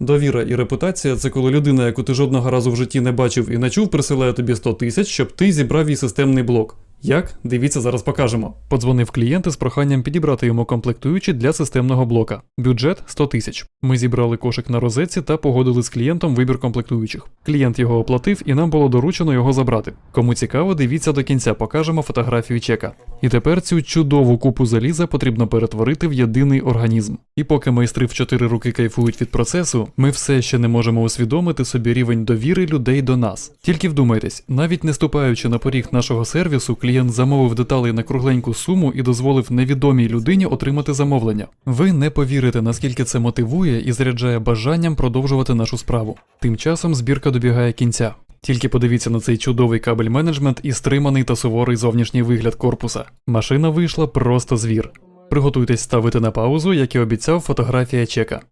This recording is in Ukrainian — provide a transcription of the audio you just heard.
Довіра і репутація це коли людина, яку ти жодного разу в житті не бачив і не чув, присилає тобі 100 тисяч, щоб ти зібрав їй системний блок. Як? Дивіться, зараз покажемо. Подзвонив клієнт із проханням підібрати йому комплектуючі для системного блока. Бюджет 100 тисяч. Ми зібрали кошик на розетці та погодили з клієнтом вибір комплектуючих. Клієнт його оплатив, і нам було доручено його забрати. Кому цікаво, дивіться до кінця, покажемо фотографію чека. І тепер цю чудову купу заліза потрібно перетворити в єдиний організм. І поки майстри в чотири руки кайфують від процесу, ми все ще не можемо усвідомити собі рівень довіри людей до нас. Тільки вдумайтесь, навіть не ступаючи на поріг нашого сервісу, клієнт замовив деталей на кругленьку суму і дозволив невідомій людині отримати замовлення. Ви не повірите, наскільки це мотивує і заряджає бажанням продовжувати нашу справу. Тим часом збірка добігає кінця. Тільки подивіться на цей чудовий кабель менеджмент і стриманий та суворий зовнішній вигляд корпуса. Машина вийшла просто звір. Приготуйтесь ставити на паузу, як і обіцяв фотографія чека.